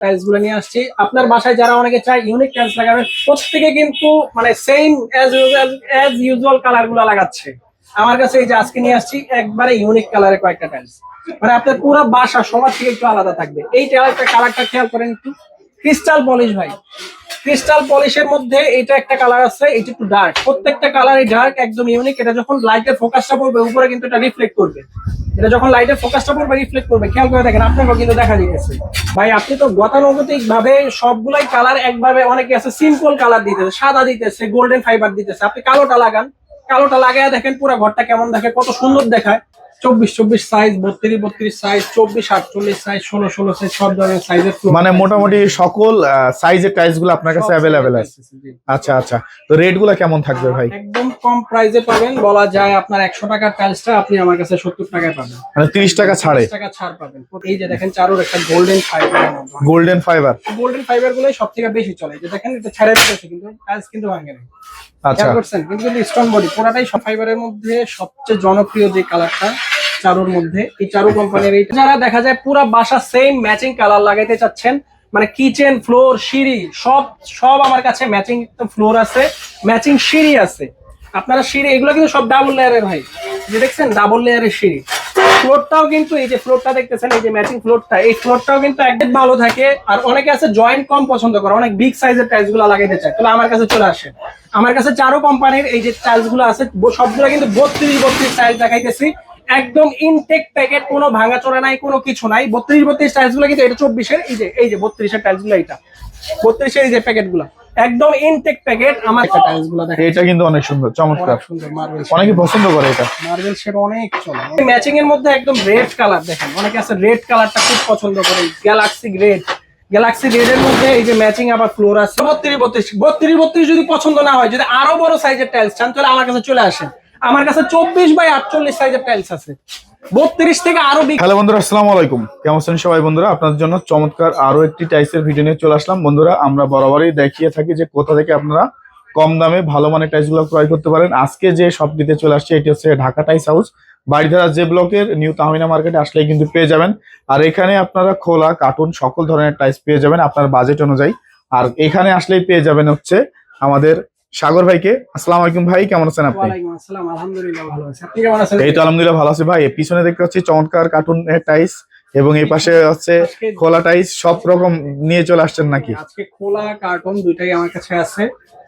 টাইলসগুলো নিয়ে আসছি। আপনার বাসায় যারা অনেকে চায় ইউনিক টাইলস লাগাবেন, প্রত্যেকে কিন্তু মানে সেম অ্যাজ অ্যাজ ইউজুয়াল কালারগুলো লাগাচ্ছে। আমার কাছে এই যে আজকে নিয়ে আসছি, একবারে ইউনিক কালারে কয়েকটা টাইলস মানে আপনার পুরো বাসা সবার থেকে একটু আলাদা থাকবে। এই টাইলসটা কালারটা খেয়াল করেন একটু। ক্রিস্টাল পলিশ ভাই। ক্রিস্টাল পলিশের মধ্যে এটা একটা কালার আছে, এটা একটু ডার্ক প্রত্যেকটা কালারই ডার্ক একদম ইউনিক এটা যখন লাইটের ফোকাসটা পড়বে, উপরে কিন্তু এটা রিফ্লেক্ট করবে। এটা যখন লাইটের ফোকাসটা পড়বে রিফ্লেক্ট করবে। খেয়াল করে দেখেন, আপনাকেও কিন্তু দেখা দিতেছে। ভাই, আপনি তো গতানুগতিক ভাবে সবগুলাই কালার একভাবে অনেকে আছে সিম্পল কালার দিতেছে, সাদা দিতেছে গোল্ডেন ফাইবার দিতেছে। আপনি কালোটা লাগান, কালোটা লাগায় দেখেন পুরো ঘরটা কেমন দেখে, কত সুন্দর দেখায়। চব্বিশ চব্বিশ সাইজ বত্রিশ বত্রিশ সাইজ চব্বিশ আটচল্লিশ সাইজ ষোলো ষোলো সাইজ সব ধরনের সাইজের মানে মোটামুটি সকল সাইজের টাইলসগুলো আপনার কাছে অ্যাভেলেবেল আছে। আচ্ছা আচ্ছা। তো রেটগুলো কেমন থাকবে ভাই? একদম কম প্রাইসে পাবেন। বলা যায় আপনার একশো টাকার টাইলসটা আপনি আমার কাছে সত্তর টাকায় পাবেন। মানে তিরিশ টাকা ছাড়ে। টাকা ছাড় পাবেন। এই যে দেখেন চারোর একটা golden fibre golden fibre golden fibre গুলোই সব থেকে বেশি চলে। যে দেখেন এটা ছেড়ে কিন্তু টাইলস কিন্তু ভাঙে না ফাইবারের মধ্যে সবচেয়ে জনপ্রিয় যে কালারটা চারুর মধ্যে, এই চারু কোম্পানির যারা দেখা যায় পুরা বাসা সেম ম্যাচিং কালার লাগাইতে চাচ্ছেন মানে কিচেন ফ্লোর সিঁড়ি, সব সব আমার কাছে ম্যাচিং ফ্লোর আছে ম্যাচিং সিঁড়ি আছে। আপনারা সিঁড়ি, এগুলো কিন্তু সব ডাবল লেয়ারের ভাই। যে দেখছেন ডাবল লেয়ারের সিঁড়ি। ফ্লোরটাও কিন্তু এই যে ফ্লোরটা দেখতেছেন, এই যে ম্যাচিং ফ্লোরটা এই ফ্লোরটাও কিন্তু একদম ভালো থাকে। আর অনেকে আছে জয়েন্ট কম পছন্দ করে, অনেক বিগ সাইজের টাইলসগুলো লাগাইতে চায়। তাহলে আমার কাছে চলে আসে। আমার কাছে চারো কোম্পানির এই যে টাইলসগুলো আছে সবগুলো কিন্তু বত্রিশ বত্রিশ টাইলস দেখাইতেছি। একদম ইনটেক প্যাকেট কোনো ভাঙাচোরা নাই, কোনো কিছু নাই। বত্রিশ বত্রিশ টাইলসগুলো কিন্তু এটা চব্বিশের, এই যে এই যে বত্রিশের টাইলসগুলো এটা বত্রিশের এই যে প্যাকেটগুলো। একদম ইনটেক প্যাকেট আমার টাইলসগুলো দেখেন। এটা কিন্তু অনেক সুন্দর চমৎকার। সুন্দর মার্বেল অনেকে পছন্দ করে এটা। মার্বেল শেড অনেক চলে। ম্যাচিং এর মধ্যে একদম রেড কালার দেখেন। অনেকে আছে রেড কালারটা খুব পছন্দ করে গ্যালাক্সি রেড গ্যালাক্সি রেড এর মধ্যে এই যে ম্যাচিং আবার ফ্লোর আছে। বত্রিশ বত্রিশ বত্রিশ বত্রিশ যদি পছন্দ না হয় যদি আরও বড় সাইজের টাইলস চান তাহলে আমার কাছে চলে আসেন। আমার কাছে চব্বিশ বাই আটচল্লিশ সাইজের টাইলস আছে। বত্রিশ থেকে আরও হ্যালো বন্ধুরা, আসসালামু আলাইকুম। কেমন আছেন সবাই বন্ধুরা? আপনাদের জন্য চমৎকার আরও একটি টাইসের ভিডিও নিয়ে চলে আসলাম। বন্ধুরা, আমরা বরাবরই দেখিয়ে থাকি যে কোথা থেকে আপনারা কম দামে ভালো মানের টাইসগুলো ক্রয় করতে পারেন। আজকে যে শপটিতে চলে আসছে, এটি হচ্ছে ঢাকা টাইস হাউস, বাড়িধারা যে ব্লকের নিউ তাহমিনা মার্কেটে আসলেই কিন্তু পেয়ে যাবেন। আর এখানে আপনারা খোলা, কার্টুন, সকল ধরনের টাইস পেয়ে যাবেন আপনার বাজেট অনুযায়ী। আর এখানে আসলেই পেয়ে যাবেন হচ্ছে আমাদের সাগর ভাইকে। আসসালাম আলাইকুম ভাই কেমন আছেন আপনি? ওয়ালাইকুম আসসালাম আলহামদুলিল্লাহ ভালো আছি। আপনি কেমন আছেন? এই তো আলহামদুলিল্লাহ ভালো আছি ভাই। পিছনে দেখতে পাচ্ছি চমৎকার কার্টুন টাইস এবং এই পাশে হচ্ছে খোলা টাইস সব রকম নিয়ে চলে আসছেন নাকি? আজকে খোলা কার্টুন দুইটাই আমার কাছে আছে।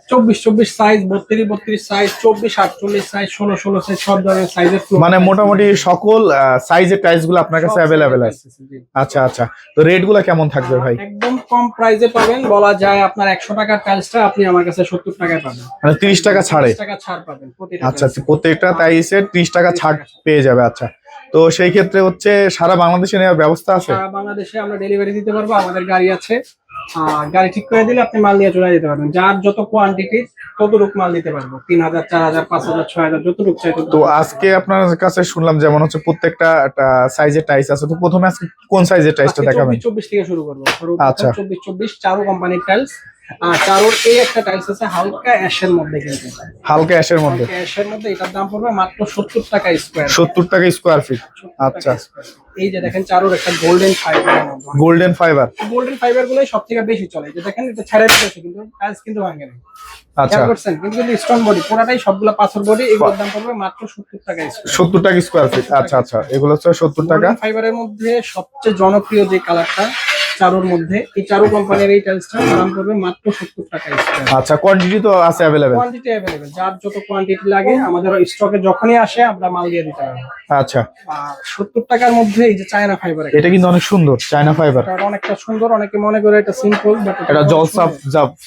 চব্বিশ চব্বিশ সাইজ বত্রিশ বত্রিশ সাইজ চব্বিশ আটচল্লিশ সাইজ ষোলো ষোলো সাইজ সব ধরনের সাইজের মানে মোটামুটি সকল সাইজের টাইসগুলো আপনার কাছে অ্যাভেলেবেল আছে। আচ্ছা আচ্ছা। তো রেটগুলো কেমন থাকবে ভাই? একদম কম প্রাইসে পাবেন। বলা যায় আপনার একশো টাকার টাইলসটা আপনি আমার কাছে সত্তর টাকায় পাবেন। মানে তিরিশ টাকা ছাড়ে। টাকা ছাড় পাবেন আচ্ছা এ। প্রত্যেকটা টাইসের ত্রিশ টাকা ছাড় পেয়ে যাবে আচ্ছা। তো সেই ক্ষেত্রে হচ্ছে সারা বাংলাদেশে নেওয়ার ব্যবস্থা আছে? সারা বাংলাদেশে আমরা ডেলিভারি দিতে পারব আমাদের গাড়ি আছে। গাড়ি ঠিক করে দিলে আপনি মাল নিয়ে চলে যেতে পারবেন। যার যত কোয়ান্টিটি ততটুক মাল দিতে পারব। তিন হাজার চার হাজার পাঁচ হাজার ছয় হাজার যতটুক চাই তো আজকে আপনার কাছে শুনলাম যেমন হচ্ছে প্রত্যেকটা সাইজের টাইস আছে। তো প্রথমে আজকে কোন সাইজের টাইসটা দেখাবেন? চব্বিশ থেকে শুরু করব। আচ্ছা। চব্বিশ চব্বিশ চারো কোম্পানির টাইলস আর চারোর এই একটা টাইলস আছে হালকা অ্যাশের মধ্যে কিন্তু। হালকা অ্যাশের মধ্যে? অ্যাশের মধ্যে এটার দাম পড়বে মাত্র সত্তর টাকা স্কোয়ার সত্তর টাকা স্কোয়ার ফিট আচ্ছা। এই যে দেখেন চারোর একটা golden fibre golden fibre golden fibre গুলোই সব থেকে বেশি চলে। যে দেখেন এটা কিন্তু টাইলস কিন্তু ভাঙে না আচ্ছা। খেয়াল করছেন? কিন্তু কিন্তু স্টোন বডি পুরাটাই সবগুলো পাথর বডি এগুলোর দাম পড়বে মাত্র সত্তর টাকা সত্তর টাকা স্কোয়ার ফিট আচ্ছা আচ্ছা। এগুলো হচ্ছে সত্তর টাকা। ফাইবারের মধ্যে সবচেয়ে জনপ্রিয় যে কালারটা চারুর মধ্যে। এই চারু কোম্পানির এই টাইলসটা দাম পড়বে মাত্র সত্তর টাকা আচ্ছা কোয়ান্টিটি তো আছে অ্যাভেলেবেল কোয়ান্টিটি অ্যাভেলেবেল যার যত কোয়ান্টিটি লাগে আমাদের স্টকে যখনই আসে আমরা মাল দিয়ে দিতে পারব। আচ্ছা। সত্তর টাকার মধ্যে এই যে চায়না ফাইবার এটা কিন্তু অনেক সুন্দর চায়না ফাইবার এটা অনেকটা সুন্দর অনেকে মনে করে এটা সিম্পল বাট এটা জল সাপ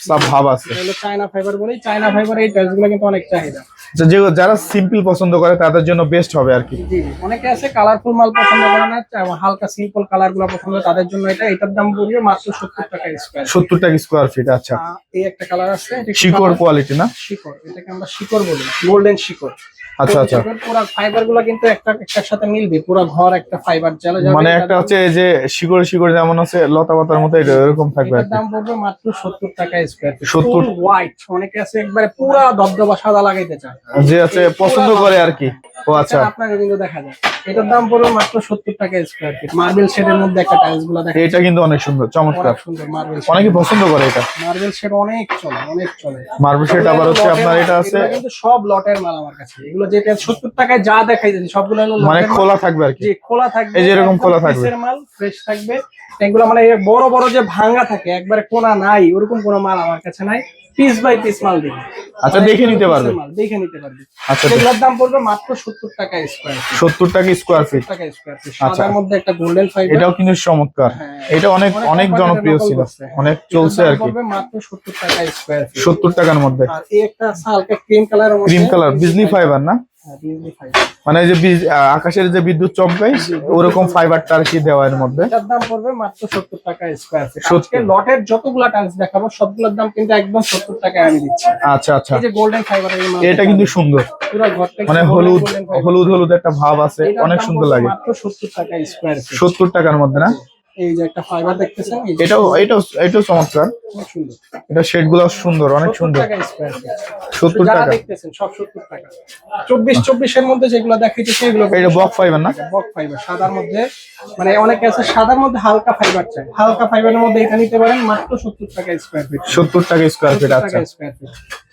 সাপ ভাব আছে। হলো চায়না ফাইবার বলেই চায়না ফাইবার এই টাইলসগুলো কিন্তু অনেক চাহিদা। আচ্ছা, যে যারা সিম্পল পছন্দ করে তাদের জন্য বেস্ট হবে আর কি। অনেকে আছে কালারফুল মাল পছন্দ করে না হালকা সিম্পল কালারগুলো পছন্দ তাদের জন্য এটা এটার দাম পড়বে মাত্র সত্তর টাকা স্কোয়ার সত্তর টাকা স্কোয়ার ফিট আচ্ছা। এই একটা কালার আছে শিকড় কোয়ালিটি না? শিকড় এটাকে আমরা শিকড় বলি গোল্ডেন শিকড়। আচ্ছা আচ্ছা। পুরো ফাইবারগুলো কিন্তু একটা একটার সাথে মিলবে। পুরো ঘর একটা ফাইবার চলে যাবে মানে একটা হচ্ছে এই যে শিকড় শিকড় যেমন আছে লতা পাতার মতো এরকম থাকবে কি। দাম পড়বে মাত্র সত্তর টাকা স্কোয়ার 70 হোয়াইট অনেকে আছে একবারে পুরো দবদবা সাদা লাগাইতে চায়। যে আছে পছন্দ করে আর কি। ও আচ্ছা। আপনাকে কিন্তু দেখা যায়। এটার দাম পড়বে মাত্র সত্তর টাকা স্কোয়ার ফিট মার্বেল শেডের মধ্যে একটা টাইলসগুলো দেখা এটা কিন্তু অনেক সুন্দর চমৎকার। সুন্দর মার্বেল অনেকে পছন্দ করে এটা। মার্বেল শেড অনেক চলে অনেক চলে। মার্বেল শেড আবার হচ্ছে আপনার এটা আছে কিন্তু সব লটের মাল আমার কাছে। এগুলো যেটা সত্তর টাকায় যা দেখাই দিচ্ছি সবগুলো মানে খোলা থাকবে আর কি। খোলা থাকবে। এই যে এরকম খোলা থাকবে। মাল ফ্রেশ থাকবে। এগুলো মানে বড় বড় যে ভাঙা থাকে একবারে কোনা নাই ওরকম কোনো মাল আমার কাছে নাই। পিস বাই পিস মাল দিবে। আচ্ছা, দেখে নিতে পারবে। দেখে নিতে পারবে। আচ্ছা এগুলোর দাম পড়বে মাত্র সত্তর টাকা স্কোয়ার ফিট সত্তর টাকা স্কোয়ার ফিট টাকা স্কোয়ার ফিট আচ্ছা। সাদার মধ্যে একটা গোল্ডেন ফাইবার এটাও কিন্তু চমৎকার। হ্যাঁ। এটা অনেক অনেক জনপ্রিয় ছিল অনেক চলছে আর কি। মাত্র সত্তর টাকা স্কোয়ার ফিট সত্তর টাকার মধ্যে। আর এই একটা হালকা ক্রিম কালারের মধ্যে ক্রিম কালার বিজলি ফাইবার না? মানে যে আকাশের যে বিদ্যুৎ চমকায় ওরকম ফাইবারটা আর কি দেওয়া এর মধ্যে? এটার দাম পড়বে মাত্র সত্তর টাকা স্কোয়ার ফিট 70 আজকে লটের যতগুলা টাইলস দেখাবো সবগুলোর দাম কিন্তু একদম সত্তর টাকায় আমি দিচ্ছি। আচ্ছা আচ্ছা। এই যে গোল্ডেন ফাইবার এটা কিন্তু সুন্দর। পুরো ঘরটা মানে হলুদ হলুদ হলুদ একটা ভাব আছে অনেক সুন্দর লাগে। মাত্র সত্তর টাকা স্কোয়ার ফিট সত্তর টাকার মধ্যে না? এই যে একটা ফাইবার দেখতেছেন এটাও এটাও এটাও চমৎকার। সুন্দর। এটা শেডগুলো সুন্দর অনেক সুন্দর। সত্তর টাকা। দেখতেছেন সব সত্তর টাকা। চব্বিশ চব্বিশের মধ্যে যেগুলো দেখাইছে সেগুলো এটা বক ফাইবার না? বক ফাইবার সাদার মধ্যে। মানে অনেকে আছে সাদার মধ্যে হালকা ফাইবার চাই হালকা ফাইবারের মধ্যে এটা নিতে পারেন মাত্র সত্তর টাকা স্কোয়ার ফিট সত্তর টাকা স্কোয়ার ফিট আচ্ছা।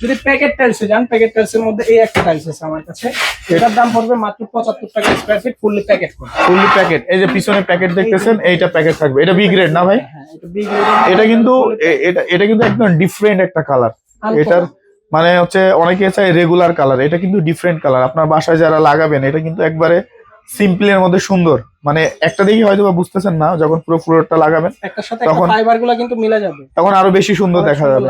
যদি প্যাকেট টাইলসে যান প্যাকেট টাইলসের মধ্যে এই একটা টাইলস আছে আমার কাছে। এটার দাম পড়বে মাত্র পঁচাত্তর টাকা square feet fully packet fully packet এই যে পিছনে প্যাকেট দেখতেছেন এইটা প্যাকেট থাকবে। এটা বি গ্রেড না ভাই? হ্যাঁ এটা কিন্তু এটা এটা কিন্তু একদম ডিফারেন্ট একটা কালার এটার মানে হচ্ছে অনেকে চাই রেগুলার কালার এটা কিন্তু ডিফারেন্ট কালার আপনার বাসায় যারা লাগাবেন এটা কিন্তু একবারে সিম্পলের মধ্যে সুন্দর। মানে একটা দেখি হয়তো বা বুঝতেছেন না যখন পুরো ফ্লোরটা লাগাবেন তখন- ফাইবারগুলো কিন্তু মিলে যাবে। তখন আরও বেশি সুন্দর দেখা যাবে।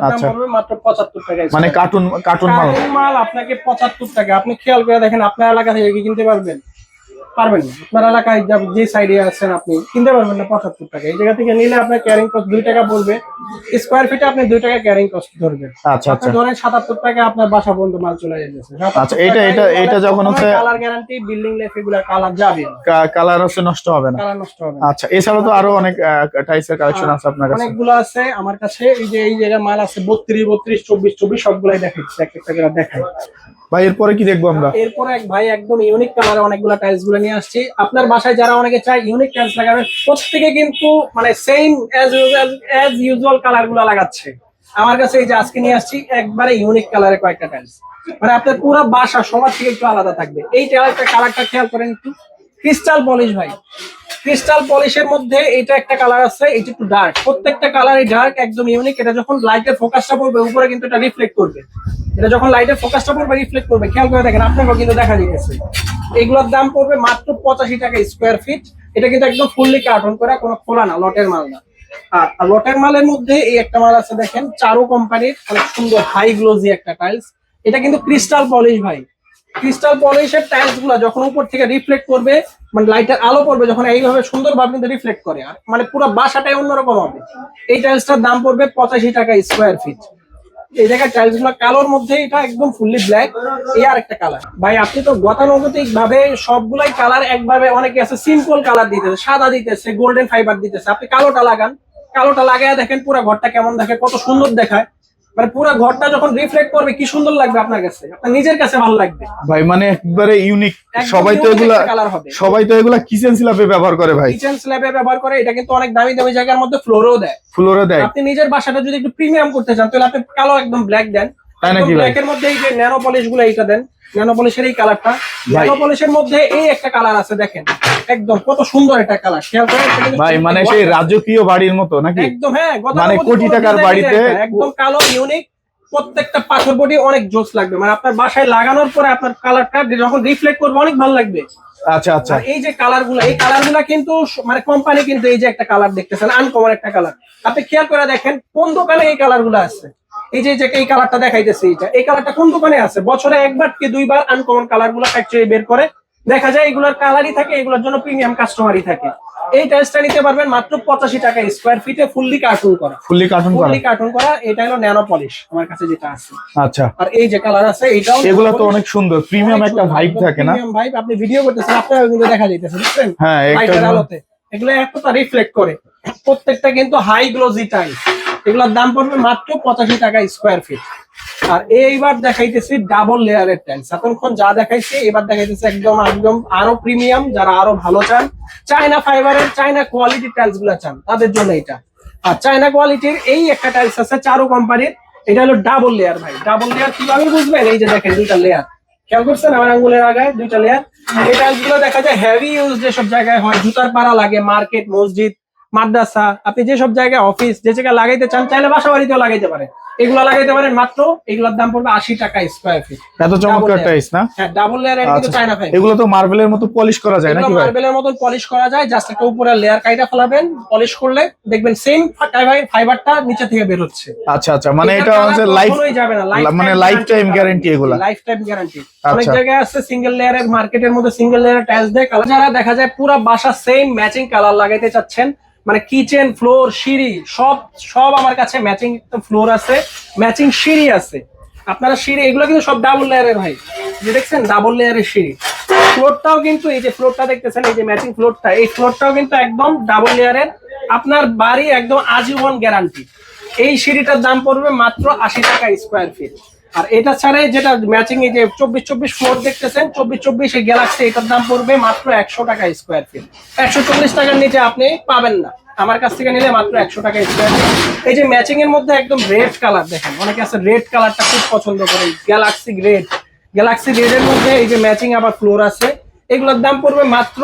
আচ্ছা। মাত্র পঁচাত্তর টাকা মানে কার্টুন কার্টুন মাল। মাল আপনাকে পঁচাত্তর টাকা। আপনি খেয়াল করে দেখেন আপনার এলাকা থেকে কি কিনতে পারবেন? পারবেন না। আপনার এলাকায় যা- সাইডে আছেন আপনি কিনতে পারবেন না পঁচাত্তর টাকা। এই জায়গা থেকে নিলে আপনার ক্যারিং কস্ট দুই টাকা পড়বে। স্কোয়ার ফিটে আপনি দুই টাকা ক্যারিং কস্ট ধরবেন। আচ্ছা আচ্ছা। ধরেন সাতাত্তর টাকা আপনার বাসা পর্যন্ত মাল চলে আচ্ছা, এটা- এটা- এটা যখন হচ্ছে- কালার গ্যারান্টি বিল্ডিং লাইফ এগুলা কালার যাবে কালার হচ্ছে নষ্ট হবে না। কালার নষ্ট হবে আচ্ছা এছাড়া তো আরও অনেক কালেকশন আছে আপনার কাছে। অনেকগুলো আছে। আমার কাছে এই যে এই জায়গায় মাল আছে বত্রিশ বত্রিশ চব্বিশ চব্বিশ সবগুলাই দেখাচ্ছি। এক একটা করে দেখাই। এরপরে কি দেখব আমরা? এরপরে এক ভাই একদম ইউনিক কালারে অনেকগুলো টাইলসগুলো নিয়ে আসছি। আপনার বাসায় যারা অনেকে চায় ইউনিক টাইলস লাগাবেন, প্রত্যেকে কিন্তু মানে সেম অ্যাজ ইউজুয়াল ইউজুয়াল কালারগুলো লাগাচ্ছে। আমার কাছে এই যে আজকে নিয়ে আসছি, একবারে ইউনিক কালারে কয়েকটা টাইলস মানে আপনার পুরো বাসা সবার থেকে একটু আলাদা থাকবে। এই টাইলসটা কালারটা খেয়াল করেন একটু। ক্রিস্টাল পলিশ ভাই। ক্রিস্টাল পলিশের মধ্যে এটা একটা কালার আছে, এটা একটু ডার্ক প্রত্যেকটা কালার এই ডার্ক একদম ইউনিক এটা যখন লাইটের ফোকাসটা পড়বে, উপরে কিন্তু এটা রিফ্লেক্ট করবে। এটা যখন লাইটের ফোকাসটা পড়বে রিফ্লেক্ট করবে। খেয়াল করে দেখেন, আপনাকেও কিন্তু দেখা দিতেছে এগুলোর দাম পড়বে মাত্র পঁচাশি টাকা স্কোয়ার ফিট এটা কিন্তু একদম ফুললি কার্টন করা, কোনো খোলা না, লটের মাল না। আর লটের মালের মধ্যে এই একটা মাল আছে, দেখেন, চারো কোম্পানির অনেক সুন্দর হাই গ্লোজি একটা টাইলস এটা কিন্তু ক্রিস্টাল পলিশ ভাই। ক্রিস্টাল পলিশের টাইলসগুলা যখন উপর থেকে রিফ্লেক্ট করবে মানে লাইটের আলো পড়বে, যখন এইভাবে সুন্দরভাবে কিন্তু রিফ্লেক্ট করে। আর মানে পুরো বাসাটাই অন্যরকম হবে। এই টাইলসটার দাম পড়বে পঁচাশি টাকা স্কোয়ার ফিট এই জায়গায় টাইলসগুলো কালোর মধ্যে, এটা একদম ফুললি ব্ল্যাক এই আর একটা কালার ভাই, আপনি তো গতানুগতিক ভাবে সবগুলাই কালার একভাবে অনেকে আছে সিম্পল কালার দিতেছে, সাদা দিতেছে গোল্ডেন ফাইবার দিতেছে। আপনি কালোটা লাগান, কালোটা লাগায় দেখেন পুরো ঘরটা কেমন দেখে, কত সুন্দর দেখায়। মানে পুরো ঘরটা যখন রিফ্লেক্ট করবে কি সুন্দর লাগবে আপনার কাছে? আপনার নিজের কাছে ভালো লাগবে। ভাই মানে একবারে ইউনিক সবাই তো এগুলা। সবাই তো এগুলা কিচেন স্ল্যাবে ব্যবহার করে ভাই। কিচেন স্ল্যাবে ব্যবহার করে এটা কিন্তু অনেক দামি দামি জায়গার মধ্যে ফ্লোরও দেয়। ফ্লোরও দেয়। আপনি নিজের বাসাটা যদি একটু প্রিমিয়াম করতে চান তাহলে আপনি কালো একদম ব্ল্যাক দেন। তাই নাকি ভাই? এর মধ্যে এই যে ন্যানো পলিশগুলো এইটা দেন ন্যানো পলিশের এই কালারটা ন্যানো পলিশের মধ্যে এই একটা কালার আছে দেখেন। একদম কত সুন্দর একটা কালার খেয়াল করেন ভাই মানে সেই রাজকীয় বাড়ির মতো নাকি? একদম হ্যাঁ মানে কোটি টাকার বাড়িতে একদম কালো ইউনিক প্রত্যেকটা পাথর বডি অনেক জোস লাগবে। মানে আপনার বাসায় লাগানোর পরে আপনার কালারটা যখন রিফ্লেক্ট করবে অনেক ভালো লাগবে। আচ্ছা আচ্ছা। এই যে কালারগুলো এই কালারগুলা কিন্তু মানে কোম্পানি কিন্তু এই যে একটা কালার দেখতেছেন আনকমন একটা কালার আপনি খেয়াল করে দেখেন কোন দোকানে এই কালারগুলো আছে? এই যে যে এই কালারটা দেখাইতেছে এইটা এই কালারটা কোন দোকানে আছে? বছরে একবার কি দুইবার আনকমন কালারগুলো ফ্যাক্টরি বের করে? দেখা যায় এগুলোর কালারই থাকে এগুলোর জন্য প্রিমিয়াম কাস্টমারই থাকে। এই টাইলসটা নিতে পারবেন মাত্র পঁচাশি টাকা স্কোয়ার ফিটে ফুললি কার্টুন করা। ফুললি কার্টুন করা? ফুললি কার্টুন করা এটা হলো ন্যানো পলিশ আমার কাছে যেটা আছে। আচ্ছা। আর এই যে কালার আছে এটাও এগুলো তো অনেক সুন্দর প্রিমিয়াম একটা ভাইব থাকে না? প্রিমিয়াম ভাইব আপনি ভিডিও করতেছেন আপনারা কিন্তু দেখা যাইতেছে বুঝছেন? হ্যাঁ একটা আলোতে। এগুলো এতটা রিফ্লেক্ট করে। প্রত্যেকটা কিন্তু হাই গ্লোজি টাইলস এগুলোর দাম পড়বে মাত্র পঁচাশি টাকা স্কোয়ার ফিট আর এইবার দেখাইতেছি ডাবল লেয়ারের টাইলস এতক্ষণ যা দেখাইছি, এবার দেখাইতেছি একদম একদম আরও প্রিমিয়াম যারা আরও ভালো চান। চায়না ফাইবারের চায়না কোয়ালিটির টাইলসগুলা চান, তাদের জন্য এটা। আর চায়না কোয়ালিটির এই একটা টাইলস আছে চারো কোম্পানির এটা হলো ডাবল লেয়ার ভাই। ডাবল লেয়ার কীভাবে বুঝবেন? এই যে দেখেন দুইটা লেয়ার খেয়াল করছেন আমার আঙ্গুলের আগায় দুইটা লেয়ার এই টাইলসগুলো দেখা যায় হেভি ইউজ যেসব জায়গায় হয়, জুতার পাড়া লাগে মার্কেট মসজিদ মাদ্রাসা আপনি যেসব জায়গায় অফিস যে জায়গায় লাগাইতে চান চাইলে বাসা বাড়িতেও লাগাইতে পারেন এগুলো লাগাইতে পারেন মাত্র এগুলোর দাম পড়বে আশি টাকা স্কোয়ার ফিট এত চমৎকার টাইস না? হ্যাঁ ডাবল লেয়ার কিন্তু আচ্ছা চায়না ফাইবার এগুলো তো মার্বেলের মতো পলিশ করা যায় নাকি মার্বেলের মতন পলিশ করা যায় জাস্ট একটা উপরে লেয়ার কাইটা ফেলাবেন পলিশ করলে দেখবেন সেম ফাইবারটা নিচে থেকে বের হচ্ছে। আচ্ছা আচ্ছা মানে এটা হচ্ছে লাইফ যাবে না মানে লাইফ টাইম guarantee এগুলো। Life time guarantee. অনেক জায়গায় আছে সিঙ্গেল লেয়ারের মার্কেটের মধ্যে সিঙ্গেল লেয়ারের টাইলস দেয় কালার যারা দেখা যায় পুরো বাসা সেম ম্যাচিং কালার লাগাইতে চাচ্ছেন মানে কিচেন ফ্লোর সিঁড়ি, সব সব আমার কাছে ম্যাচিং ফ্লোর আছে ম্যাচিং সিঁড়ি আছে। আপনারা সিঁড়ি, এগুলো কিন্তু সব ডাবল লেয়ারের ভাই। যে দেখছেন ডাবল লেয়ারের সিঁড়ি। ফ্লোরটাও কিন্তু এই যে ফ্লোরটা দেখতেছেন, এই যে ম্যাচিং ফ্লোরটা এই ফ্লোরটাও কিন্তু একদম ডাবল লেয়ারের আপনার বাড়ি একদম আজীবন গ্যারান্টি এই সিঁড়িটার দাম পড়বে মাত্র আশি টাকা স্কোয়ার ফিট আর এটা ছাড়াই যেটা ম্যাচিং এই যে চব্বিশ চব্বিশ ফ্লোর দেখতেছেন, চব্বিশ চব্বিশ গ্যালাক্সি এটার দাম পড়বে মাত্র একশো টাকা স্কোয়ার ফিট একশো চল্লিশ টাকার নিচে আপনি পাবেন না। আমার কাছ থেকে নিলে মাত্র একশো টাকা স্কোয়ার ফিট এই যে ম্যাচিং এর মধ্যে একদম রেড কালার দেখেন। অনেকে আছে রেড কালারটা খুব পছন্দ করে গ্যালাক্সি রেড গ্যালাক্সি রেড এর মধ্যে এই যে ম্যাচিং আবার ফ্লোর আছে। এগুলোর দাম পড়বে মাত্র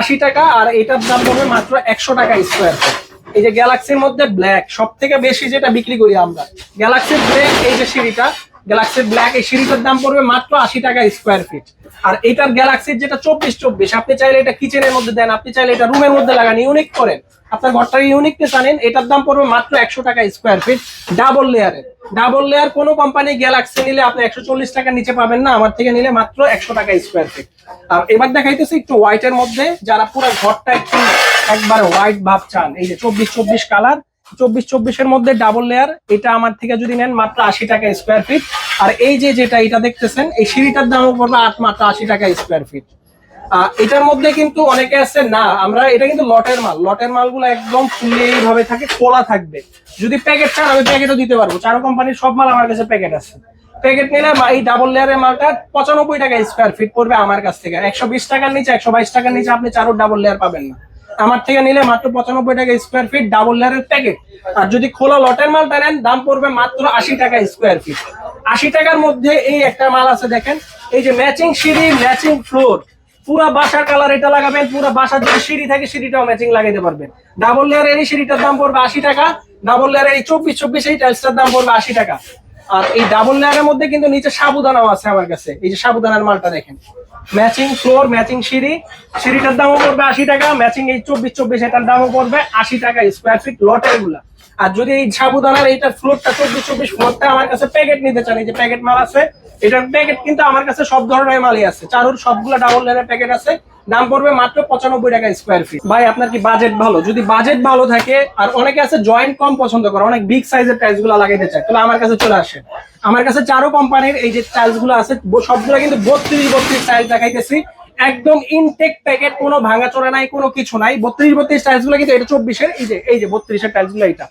আশি টাকা আর এটার দাম পড়বে মাত্র একশো টাকা স্কোয়ার ফিট এই যে গ্যালাক্সির মধ্যে ব্ল্যাক সব থেকে বেশি যেটা বিক্রি করি আমরা। গ্যালাক্সির ব্ল্যাক এই যে সিঁড়িটা গ্যালাক্সির ব্ল্যাক এই সিঁড়িটার দাম পড়বে মাত্র আশি টাকা স্কোয়ার ফিট আর এটার গ্যালাক্সির যেটা চব্বিশ চব্বিশ, আপনি চাইলে এটা কিচেনের মধ্যে দেন, আপনি চাইলে এটা রুমের মধ্যে লাগান ইউনিক করেন। আপনার ঘরটার ইউনিকনেস আনেন, এটার দাম পড়বে মাত্র একশো টাকা স্কোয়ার ফিট ডাবল লেয়ারের ডাবল লেয়ার কোনো কোম্পানি গ্যালাক্সি নিলে আপনি একশো চল্লিশ টাকার নিচে পাবেন না, আমার থেকে নিলে মাত্র একশো টাকা স্কোয়ার ফিট আর এবার দেখাইতেছি একটু হোয়াইটের মধ্যে, যারা পুরো ঘরটা একটু একবার হোয়াইট ভাব চান, এই যে চব্বিশ চব্বিশ কালার চব্বিশ চব্বিশের মধ্যে ডাবল লেয়ার এটা আমার থেকে যদি নেন মাত্র আশি টাকা স্কোয়ার ফিট আর এই যে যেটা এটা দেখতেছেন, এই সিঁড়িটার দামও পড়বে আট মাত্র আশি টাকা স্কোয়ার ফিট এটার মধ্যে কিন্তু অনেকে আছে, না, আমরা, এটা কিন্তু লটের মাল। লটের মালগুলো একদম ফুলে এইভাবে থাকে, খোলা থাকবে। যদি প্যাকেট চান, আমি প্যাকেটও দিতে পারব। চারো কোম্পানির সব মাল আমার কাছে প্যাকেট আছে। প্যাকেট নিলে এই ডাবল লেয়ারের মালটা পঁচানব্বই টাকা স্কোয়ার ফিট পড়বে আমার কাছ থেকে। একশো বিশ টাকার নিচে, একশো বাইশ টাকার নিচে আপনি চারো ডাবল লেয়ার পাবেন না। আমার থেকে নিলে মাত্র পঁচানব্বই টাকা স্কোয়ার ফিট ডাবল লেয়ারের প্যাকেট আর যদি খোলা লটের মালটা নেন, দাম পড়বে মাত্র আশি টাকা স্কোয়ার ফিট আশি টাকার মধ্যে এই একটা মাল আছে, দেখেন। এই যে ম্যাচিং সিঁড়ি ম্যাচিং ফ্লোর পুরা বাসার কালার এটা লাগাবেন, পুরা বাসার যদি সিঁড়ি থাকে, সিঁড়িটাও ম্যাচিং লাগাইতে পারবেন। ডাবল লেয়ারের এই সিঁড়িটার দাম পড়বে আশি টাকা ডাবল লেয়ারের এই চব্বিশ চব্বিশ এই টাইলসটার দাম পড়বে আশি টাকা। আর এই ডাবল লেয়ারের মধ্যে কিন্তু নিচে সাবুদানাও আছে আমার কাছে। এই যে সাবুদানার মালটা দেখেন। ম্যাচিং ফ্লোর ম্যাচিং সিঁড়ি। সিঁড়িটার দামও পড়বে আশি টাকা ম্যাচিং এই চব্বিশ চব্বিশ এটার দামও পড়বে আশি টাকা স্কোয়ার ফিট লটেরগুলা আর যদি এই সাবুদানার এইটার ফ্লোরটা চব্বিশ চব্বিশ ফ্লোরটা আমার কাছে প্যাকেট নিতে চান, এই যে প্যাকেট মাল আছে, এটার প্যাকেট কিন্তু আমার কাছে সব ধরনের মালই আছে। চারুর সবগুলো ডাবল লেয়ারের প্যাকেট আছে। দাম পড়বে মাত্র পঁচানব্বই টাকা স্কোয়ার ফিট ভাই, আপনার কি বাজেট ভালো? যদি বাজেট ভালো থাকে, আর অনেকে আছে জয়েন্ট কম পছন্দ করে, অনেক বিগ সাইজের টাইলসগুলো লাগাইতে চায়, তাহলে আমার কাছে চলে আসে আমার কাছে চারো কোম্পানির এই যে টাইলসগুলো আছে সবগুলো কিন্তু বত্রিশ বত্রিশ টাইলস দেখাইতেছি। একদম ইনটেক প্যাকেট কোনো ভাঙাচোরা নাই, কোনো কিছু নাই। বত্রিশ বত্রিশ টাইলসগুলো কিন্তু এটা চব্বিশের, এই যে এই যে বত্রিশের টাইলসগুলো এটা।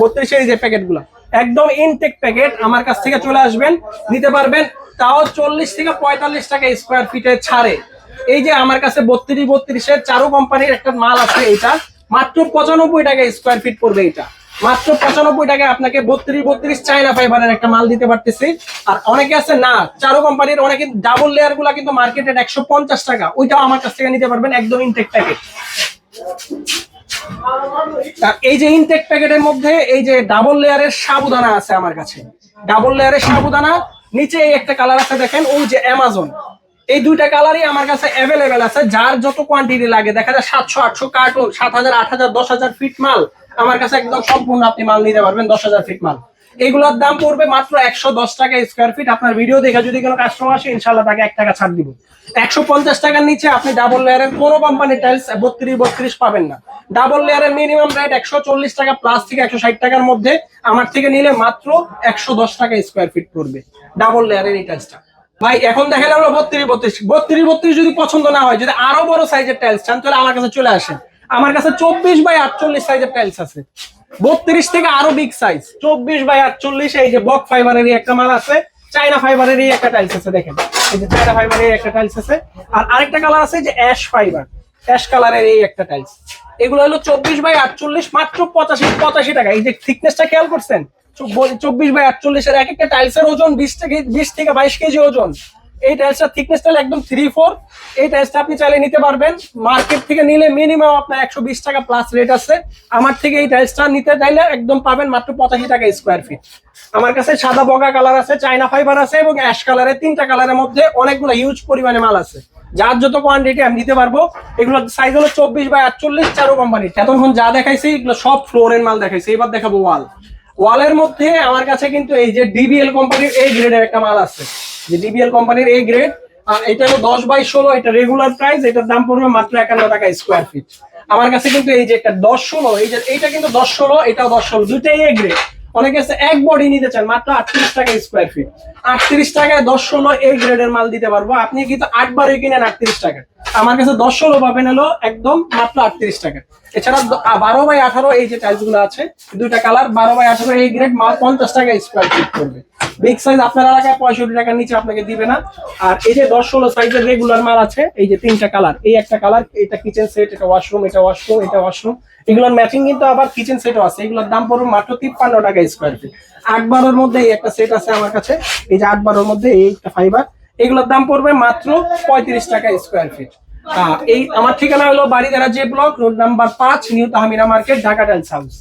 বত্রিশের এই যে প্যাকেটগুলো। একদম ইনটেক প্যাকেট আমার কাছ থেকে চলে আসবেন, নিতে পারবেন। তাও চল্লিশ থেকে পঁয়তাল্লিশ টাকা স্কোয়ার ফিটে ছাড়ে। এই যে আমার কাছে বত্রিশ বত্রিশের চারো কোম্পানির একটা মাল আছে এটা মাত্র পঁচানব্বই টাকা স্কোয়ার ফিট পড়বে এটা মাত্র পঁচানব্বই টাকায় আপনাকে বত্রিশ বত্রিশ চাইনা ফাইবারের একটা মাল দিতে পারতেছি। আর অনেকে আছে না, চারো কোম্পানির অনেকে ডাবল লেয়ারগুলা কিন্তু মার্কেটের একশো পঞ্চাশ টাকা, ওইটাও আমার কাছ থেকে নিতে পারবেন একদম ইনটেক প্যাকেট এই যে ইনটেক প্যাকেটের মধ্যে এই যে ডাবল লেয়ারের সাবুদানা আছে আমার কাছে। ডাবল লেয়ারের সাবুদানা, নিচে একটা কালার আছে দেখেন, ওই যে অ্যামাজন এই দুইটা কালারই আমার কাছে অ্যাভেলেবেল আছে। যার যত কোয়ান্টিটি লাগে, দেখা যায় সাতশো, আটশো কার্টুন সাত হাজার, আট হাজার, দশ হাজার ফিট মাল। আমার কাছে একদম সম্পূর্ণ আপনি মাল নিতে পারবেন দশ হাজার ফিট মাল। এগুলোর দাম পড়বে মাত্র একশো দশ টাকা স্কোয়ার ফিট আপনার ভিডিও দেখে যদি কোনো কাস্টমার আসে ইনশাল্লাহ তাকে এক টাকা ছাড় দিব। একশো পঞ্চাশ টাকার নিচে আপনি ডাবল লেয়ারের কোনো কোম্পানির টাইলস বত্রিশ বত্রিশ পাবেন না। ডাবল লেয়ারের মিনিমাম রেট একশো চল্লিশ টাকা প্লাস থেকে একশো ষাট টাকার মধ্যে। আমার থেকে নিলে মাত্র একশো দশ টাকা স্কোয়ার ফিট পড়বে ডাবল লেয়ারের এই টাইলসটা ভাই, এখন দেখা গেল বত্রিশ বত্রিশ। বত্রিশ বত্রিশ যদি পছন্দ না হয়, যদি আরও বড় সাইজের টাইলস চান, তাহলে আমার কাছে চলে আসেন। আমার কাছে চব্বিশ বাই আটচল্লিশ সাইজের টাইলস আছে। বত্রিশ থেকে আরও বিগ সাইজ চব্বিশ বাই আটচল্লিশ, এই যে বক ফাইবারের একটা মাল আছে। চাইনা ফাইবারের একটা টাইলস আছে, দেখেন। এই যে চাইনা ফাইবারের একটা টাইলস আছে। আর আরেকটা কালার আছে যে অ্যাশ ফাইবার অ্যাশ কালারের এই একটা টাইলস এগুলো হলো চব্বিশ বাই আটচল্লিশ, মাত্র পঁচাশি পঁচাশি টাকা। এই যে থিকনেসটা খেয়াল করছেন? চব্বিশ বাই আটচল্লিশের এক একটা টাইলসের ওজন বিশ থেকে বিশ থেকে বাইশ কেজি ওজন। এই টাইলসটা থিকনেসটা একদম থ্রি ফোর এই টাইলসটা আপনি চাইলে নিতে পারবেন। মার্কেট থেকে নিলে মিনিমাম আপনার একশো বিশ টাকা প্লাস রেট আছে। আমার থেকে এই টাইলসটা নিতে চাইলে একদম পাবেন মাত্র পঁচাশি টাকা স্কোয়ার ফিট আমার কাছে সাদা বগা কালার আছে চাইনা ফাইবার আছে এবং অ্যাশ কালারের তিনটা কালারের মধ্যে অনেকগুলো হিউজ পরিমাণে মাল আছে। যার যত কোয়ান্টিটি আমি নিতে পারব, এগুলো সাইজ হলো চব্বিশ বাই আটচল্লিশ চারো কোম্পানির এতক্ষণ যা দেখাইছি, এগুলো সব ফ্লোরের মাল দেখাইছি। এবার দেখাবো ওয়াল ওয়ালের মধ্যে আমার কাছে কিন্তু এই যে ডিবিএল কোম্পানির এই গ্রেডের একটা মাল আছে। যে ডিবিএল কোম্পানির এই গ্রেড আর এটা হলো দশ বাই ষোলো, এটা রেগুলার প্রাইস এটার দাম পড়বে মাত্র একান্ন টাকা স্কোয়ার ফিট আমার কাছে কিন্তু এই যে একটা দশ ষোলো, এই যে, এইটা কিন্তু দশ ষোলো, এটাও দশ ষোলো, দুইটাই এ গ্রেড অনেকে আছে এক বডি নিতে চান, মাত্র আটত্রিশ টাকা স্কোয়ার ফিট আটত্রিশ টাকায় দশ ষোলো এই গ্রেডের মাল দিতে পারব। আপনি কিন্তু আটবারই কিনেন আটত্রিশ টাকা। আমার কাছে দশ ষোলো পাবেন হলো একদম মাত্র আটত্রিশ টাকা। এছাড়া বারো বাই আঠারো এই যে টাইলসগুলো আছে, দুইটা কালার বারো বাই আঠারো এই গ্রেড মাল পঞ্চাশ টাকা স্কোয়ার ফিট করবে বিগ সাইজ আপনার এলাকায় পঁয়ষট্টি টাকার নিচে আপনাকে দিবে না। আর এই যে দশ ষোলো সাইজের রেগুলার মাল আছে, এই যে তিনটা কালার এই একটা কালার এটা কিচেন সেট এটা ওয়াশরুম এটা ওয়াশরুম এটা ওয়াশরুম এগুলোর ম্যাচিং কিন্তু আবার কিচেন সেটও আছে। এগুলোর দাম পড়বে মাত্র তিপ্পান্ন টাকা স্কোয়ার ফিট আট বারোর মধ্যে এই একটা সেট আছে আমার কাছে। এই যে আট বারোর মধ্যে এই একটা ফাইবার এগুলোর দাম পড়বে মাত্র পঁয়ত্রিশ টাকা স্কোয়ার ফিট এই আমার ঠিকানা হলো বাড়িদারা যে ব্লক রোড নাম্বার পাঁচ, new Tahmira market Dhaka tiles house